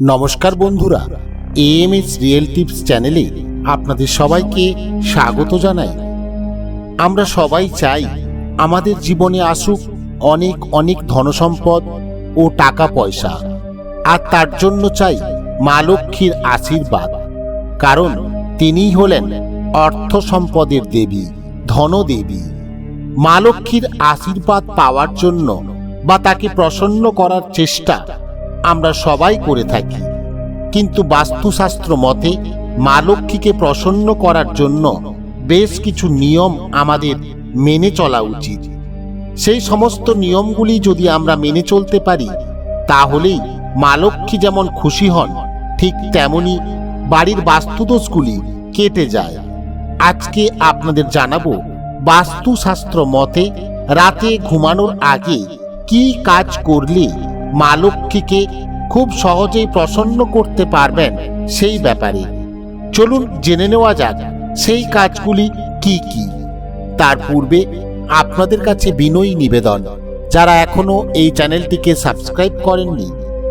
নমস্কার বন্ধুরা M S real tips চ্যানেলে আপনাদের সবাইকে স্বাগত জানাই। আমরা সবাই চাই আমাদের জীবনে আসুক অনেক অনেক ধনসম্পদ ও টাকা পয়সা আর তার জন্য চাই মা লক্ষ্মীর আশীর্বাদ, কারণ তিনিই হলেন অর্থ সম্পদের দেবী, ধনদেবী। মা লক্ষ্মীর আশীর্বাদ পাওয়ার জন্য বা তাকে প্রসন্ন করার চেষ্টা আমরা সবাই করে থাকি। কিন্তু বাস্তুশাস্ত্র মতে, মা লক্ষ্মীকে প্রসন্ন করার জন্য বেশ কিছু নিয়ম আমাদের মেনে চলা উচিত। সেই সমস্ত নিয়মগুলি যদি আমরা মেনে চলতে পারি, তাহলেই মা লক্ষ্মী যেমন খুশি হন, ঠিক তেমনি বাড়ির বাস্তুদোষগুলি কেটে যায়। আজকে আপনাদের জানাব, বাস্তুশাস্ত্র মতে রাতে ঘুমানোর আগে কি কাজ করলে মা লক্ষ্মীকে খুব সহজেই প্রসন্ন করতে পারবেন সেই ব্যাপারে। চলুন জেনে নেওয়া যাক, সেই কাজগুলি কি কি? তার পূর্বে আপনাদের কাছে বিনয়ী নিবেদন। যারা এখনও এই চ্যানেলটিকে সাবস্ক্রাইব করেননি,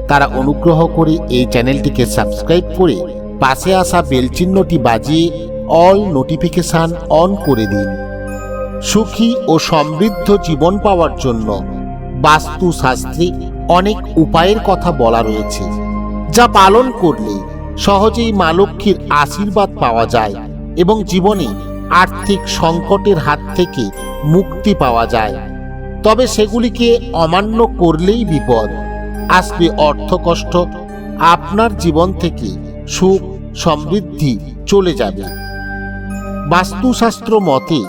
তারা অনুগ্রহ করে এই চ্যানেলটিকে সাবস্ক্রাইব করে পাশে আসা বেলচিহ্নটি বাজিয়ে অল নোটিফিকেশান অন করে দিন। সুখী ও সমৃদ্ধ জীবন পাওয়ার জন্য বাস্তুশাস্ত্রে অনেক উপায়ের কথা বলা রয়েছে, যা পালন করলে সহজেই মা লক্ষ্মীর আশীর্বাদ পাওয়া যায় এবং জীবনে আর্থিক সংকটের হাত থেকে মুক্তি পাওয়া যায়। তবে সেগুলিকে অমান্য করলেই বিপদ। আসবে অর্থকষ্ট, আপনার জীবন থেকে সুখ, সমৃদ্ধি চলে যাবে। বাস্তুশাস্ত্র মতে,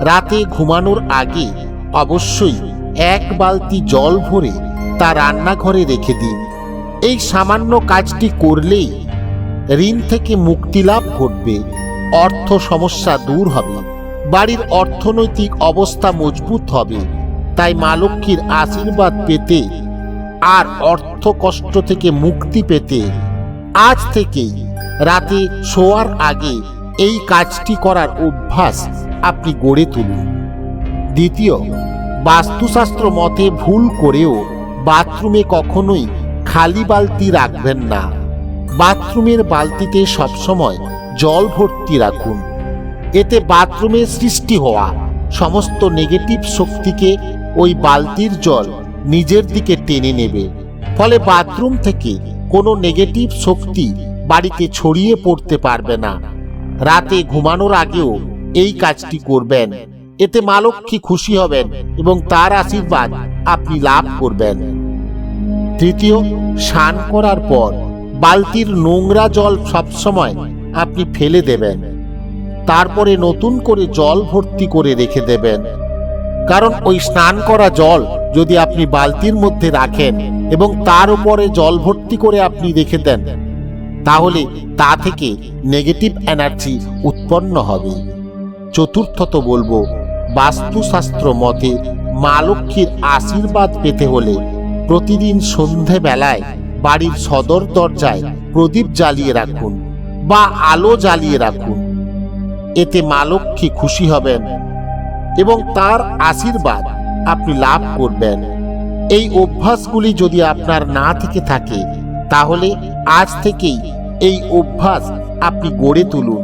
রাতে ঘুমানোর আগে অবশ্যই এক বালতি জল ভরে তা রান্নাঘরে রেখে দিন এই সামান্য কাজটি করলেই ঋণ থেকে মুক্তি লাভ ঘটবে, অর্থ সমস্যা দূর হবে, বাড়ির অর্থনৈতিক অবস্থা মজবুত হবে, তাই মা লক্ষ্মীর আশীর্বাদ পেতে আর অর্থ কষ্ট থেকে মুক্তি পেতে আজ থেকেই রাতে শোয়ার আগে এই কাজটি করার অভ্যাস আপনি গড়ে তুলুন। দ্বিতীয়, বাস্তুশাস্ত্র মতে ভুল করেও বাথরুমে কখনোই খালি বালতি রাখবেন না। বাথরুমের বালতিতে সবসময় জল ভর্তি রাখুন। এতে বাথরুমে সৃষ্টি হওয়া সমস্ত নেগেটিভ শক্তিকে ওই বালতির জল নিজের দিকে টেনে নেবে। ফলে বাথরুম থেকে কোনো নেগেটিভ শক্তি বাড়িতে ছড়িয়ে পড়তে পারবে না। রাতে ঘুমানোর আগেও এই কাজটি করবেন। এতে মা লক্ষ্মী খুশি হবেন এবং তার আশীর্বাদ আপনি লাভ করবেন। তৃতীয়, স্নান করার পর বালতির নোংরা জল সবসময় আপনি ফেলে দেবেন। তারপরে নতুন করে জল ভর্তি করে রেখে দেবেন। কারণ ওই স্নান করা জল যদি আপনি বালতির মধ্যে রাখেন এবং তার উপরে জল ভর্তি করে আপনি রেখে দেন, তাহলে তা থেকে নেগেটিভ এনার্জি উৎপন্ন হবে। চতুর্থত বলব, বাস্তুশাস্ত্র মতে মা লক্ষ্মীর আশীর্বাদ পেতে হলে প্রতিদিন সন্ধেবেলায় বাড়ির সদর দরজায় প্রদীপ জ্বালিয়ে রাখুন বা আলো জ্বালিয়ে রাখুন। এতে মা লক্ষ্মী খুশি হবেন এবং তার আশীর্বাদ আপনি লাভ করবেন। এই অভ্যাসগুলি যদি আপনার না থেকে থাকে, তাহলে আজ থেকেই এই অভ্যাস আপনি গড়ে তুলুন।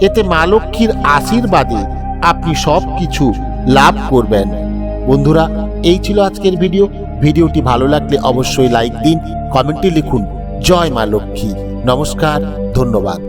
এতে মা লক্ষ্মীর আশীর্বাদে আপনি সব কিছু লাভ করবেন। বন্ধুরা, এই ছিল আজকের ভিডিও। ভিডিওটি ভালো লাগলে অবশ্যই লাইক দিন, কমেন্টে লিখুন, জয় মা লক্ষ্মী। নমস্কার, ধন্যবাদ।